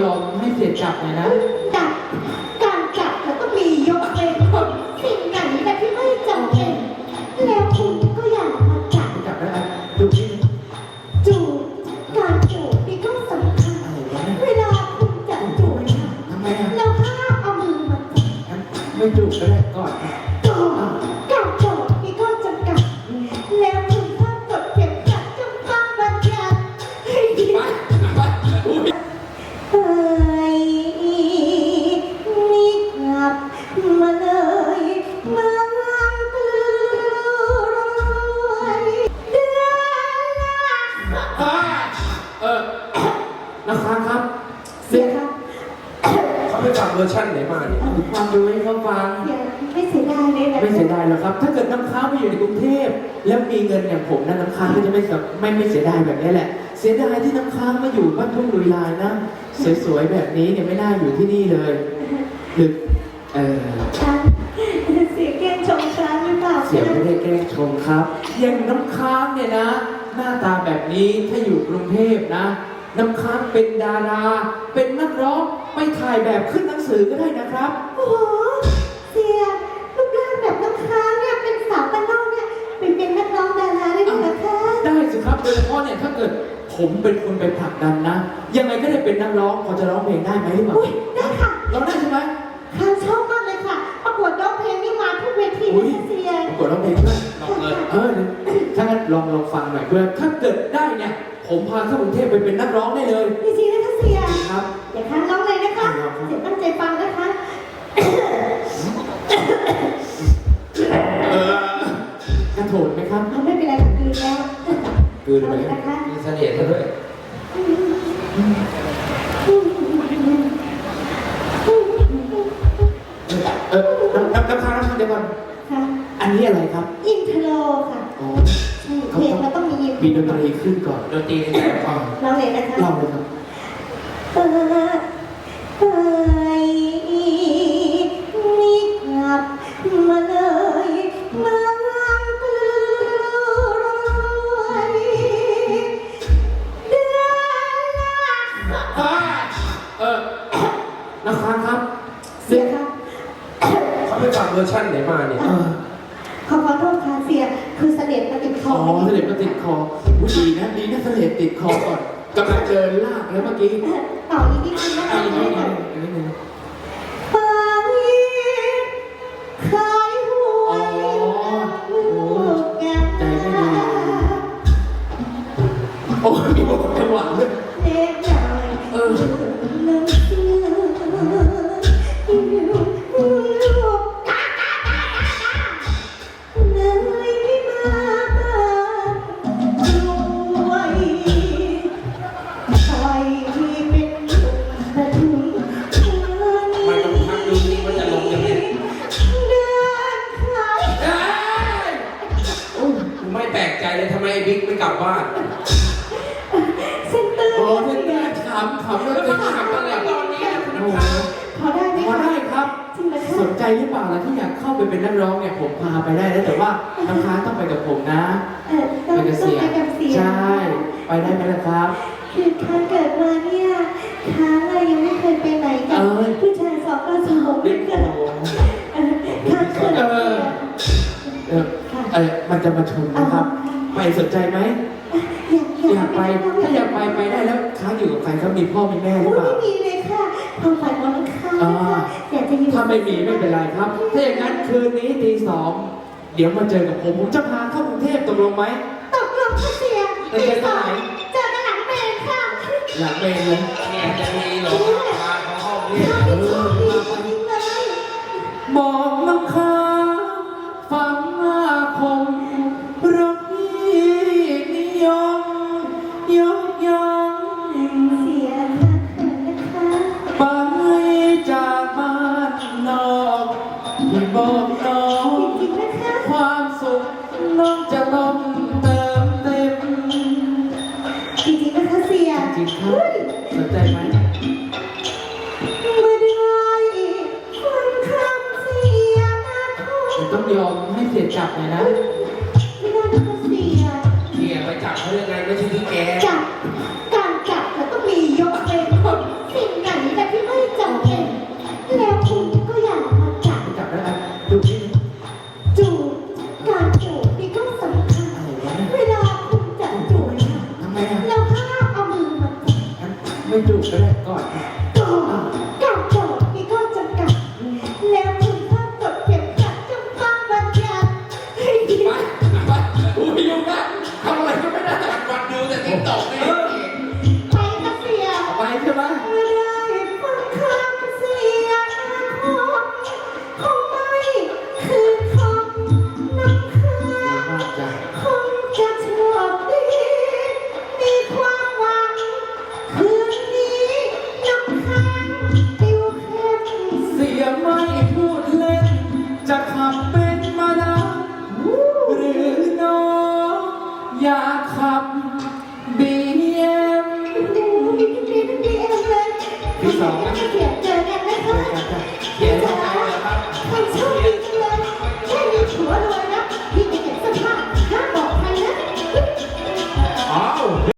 ยอมให้เสียจับหน่อยนะ จับการจับแล้วก็มียกเว้นสิ่งไหนแต่ที่ไม่จำเป็น แล้วคุณก็อย่ามาจับจับได้ไหมดูที่ จูบการจูบนี่ก็สำคัญอะไรวะเนี่ยเวลาคุณจะจูบค่ะทำไมอะแล้วห้ามเอามือมาจับงั้นไม่จูบก็ได้ก่อนก่อน ไปฟังเวอร์ชันไหนมาเนี่ยฟังดูให้เขาฟังเสียไม่เสียดายเลยนะไม่เสียดายหรอกครับ ถ้าเกิดน้ำค้างมาอยู่ในกรุงเทพ แล้วมีเงินอย่างผมนะน้ำค้างก็จะไม่สะไม่ไม่เสียดายแบบนี้แหละ เสียดายที่น้ำค้างมาอยู่บ้านทุ่งลุยลายนะ สวยๆแบบนี้เนี่ยไม่น่าอยู่ที่นี่เลยหรือเออฉันเสียแกล้งชมฉันหรือเปล่าเสียไม่ได้แกล้งชมครับอย่างน้ำค้างเนี่ยนะ หน้าตาแบบนี้ถ้าอยู่กรุงเทพนะ น้ำค้างเป็นดารา เป็นนักร้องไปถ่ายแบบขึ้นหนังสือก็ได้นะครับ โอ้โหเสียรูปร่างแบบน้ำค้างเนี่ยเป็นสาวบ้านนอกเนี่ยไปเป็นนักร้องดาราได้ด้วยเหรอคะ ได้สิครับโดยเฉพาะเนี่ยถ้าเกิดผมเป็นคนไปผลักดันนะ ยังไงก็ได้เป็นนักร้องพอจะร้องเพลงได้ไหมหรือเปล่าอุ้ยได้ค่ะ ร้องได้ใช่ไหม ลองลองฟังหน่อยเพื่อถ้าเกิดได้เนี่ย ผมพาเข้ากรุงเทพไปเป็นนักร้องได้เลยจริงๆนะคะเสียครับอย่าค้างร้องเลยนะคะครับ เสียตั้งใจฟังนะคะ เออกระโถนไหมครับเอาไม่เป็นไรค่ะคืนแล้วคืนไปแล้ว นะคะมีเสน่ห์ซะด้วย เออน้ำน้ำน้ำค้างน้ำค้างเดี๋ยวก่อน ค่ะ อันนี้อะไรครับ อินโทรค่ะ อ๋อ มีอินโทรมีดนตรีขึ้นก่อนดนตรีในใจฟังเราเลยนะคะลองเลยครับเออเอ้ยนี่กลับมาเลยเมืองกรุยเดือนละเออน้ำค้างครับเสียครับเขาไปฟังเวอร์ชันไหนมาเนี่ย เออขอขอโทษค่ะเสีย คือเสด็จมาติด คอ๋อเสด็จมาติดคออุ๊ยดีนะดีนะเสด็จติดคอก่อนกำลังเดินลากแล้วเมื่อกี้ ต่ออีกนิดนึงนะอัคะนนี้อันนี้อันนี้ไป กไม่กลับบ้านเส้นตื้นโอ้เพื่อนแม่ขำขำแล้วจะขำอะไรตอนนี้โอ้โหพอได้ไหมพอคะได้ครับ จริงไหมสคะนใจหรือเปล่าล่ะที่อยากเข้าไปเป็นนักร้องเนี่ยผมพาไปได้แล้วแต่ว่าน้ำค้างต้องไปกับผมนะเออต้องไปกับต้องเสียไปกับเสียใช่ ไปได้ไหมล่ะครับคือค้างเกิดมาเนี่ยค้างอะยังไม่เคยไปไหนกัเอ้ยผู้ชายสองก็สองไม่เคยเออค้างเกิดเออเออเออมันจะมาชนนะครับ ไปสนใจไหม อยากไปถ้าอยากไปไปได้แล้วค้างอยู่กับใครเขามีพ่อมีแม่หรือเปล่า ไม่มีเลยค่ะความฝันของน้องค้างอ่านะคะอยากจะอยู่ถ้าไม่มีไม่เป็นไรครับ ถ้าอย่างนั้นคืนนี้ตีสองเดี๋ยวมาเจอกับผมผมจะพาเข้ากรุงเทพตกลงไหม ตกลงค่ะเสียเออเจอกันไหน เจอกันหลังเมนค่ะ หลังเมนเลย เนี่ยจะมี ต้องยอมให้เสียจับหน่นะไม่ได้ก็เสียเขี่ยไปจับเขายังไงไม่ใช่ที่แกจับการจับมันต้องมียกเว้นสิ่งไหนแต่ที่ไม่จำเป็แล้วคุณก็อยากมาจับจับได้ไหมจู่จูบการจูบนี่สำคัญเวลาคุณจับะไม่ะแล้วถ้าเอามือมาจับไม่จูก็ได้ก่อน Một 点